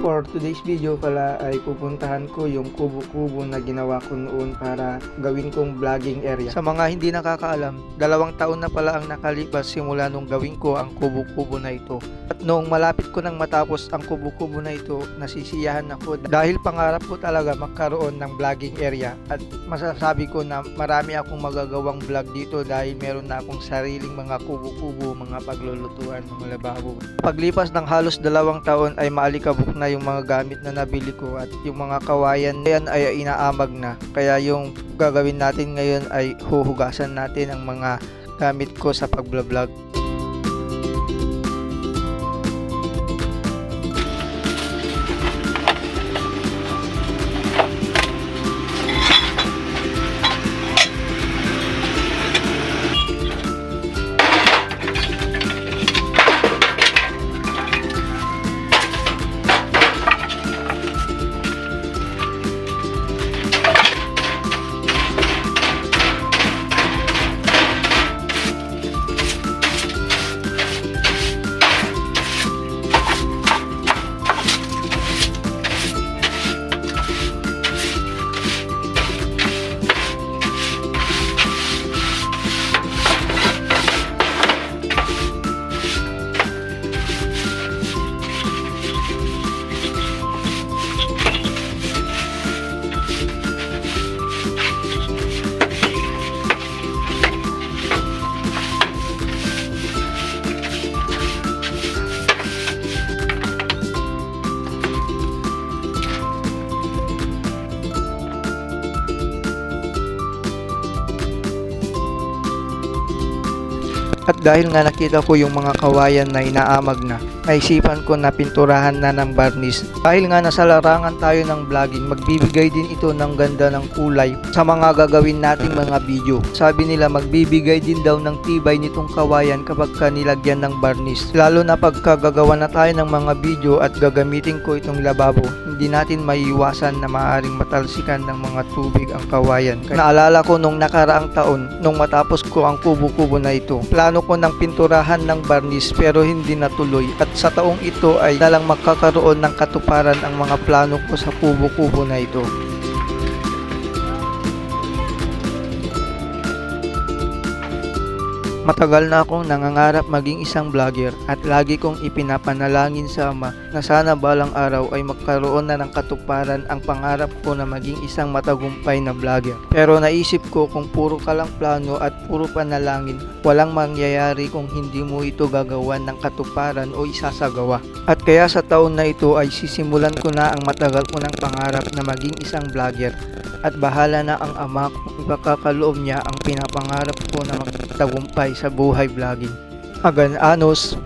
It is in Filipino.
For today's video pala ay pupuntahan ko yung kubo-kubo na ginawa ko noon para gawin kong vlogging area. Sa mga hindi nakakaalam, dalawang taon na pala ang nakalipas simula nung gawin ko ang kubo-kubo na ito. At noong malapit ko nang matapos ang kubo-kubo na ito, nasisiyahan ako dahil pangarap ko talaga magkaroon ng vlogging area at masasabi ko na marami akong magagawang vlog dito dahil meron na akong sariling mga kubo-kubo, mga paglulutuan, mga lababo. Paglipas ng halos dalawang taon ay maalikabok na yung mga gamit na nabili ko at yung mga kawayan yan ay inaamag na. Kaya yung gagawin natin ngayon ay huhugasan natin ang mga gamit ko sa pagbablog. At dahil nga nakita ko yung mga kawayan na inaamag na, naisipan ko na pinturahan na ng barnis. Dahil nga nasa larangan tayo ng vlogging, magbibigay din ito ng ganda ng kulay sa mga gagawin nating mga video. Sabi nila magbibigay din daw ng tibay nitong kawayan kapag ka nilagyan ng barnis. Lalo na pagka gagawa na tayo ng mga video at gagamitin ko itong lababo, hindi natin maiiwasan na maaaring matalsikan ng mga tubig ang kawayan. Naalala ko nung nakaraang taon, nung matapos ko ang kubo-kubo na ito, plano ko ng pinturahan ng barnis pero hindi natuloy at sa taong ito ay dalang magkakaroon ng katuparan ang mga plano ko sa kubo-kubo na ito. Matagal na akong nangangarap maging isang vlogger at lagi kong ipinapanalangin sa Ama na sana balang araw ay magkaroon na ng katuparan ang pangarap ko na maging isang matagumpay na vlogger. Pero naisip ko kung puro ka lang plano at puro panalangin, walang mangyayari kung hindi mo ito gagawan ng katuparan o isasagawa. At kaya sa taon na ito ay sisimulan ko na ang matagal ko ng pangarap na maging isang vlogger at bahala na ang ama kung ipakakaloob niya ang pinapangarap ko na magtagumpay sa buhay vlogging. Agan Anos,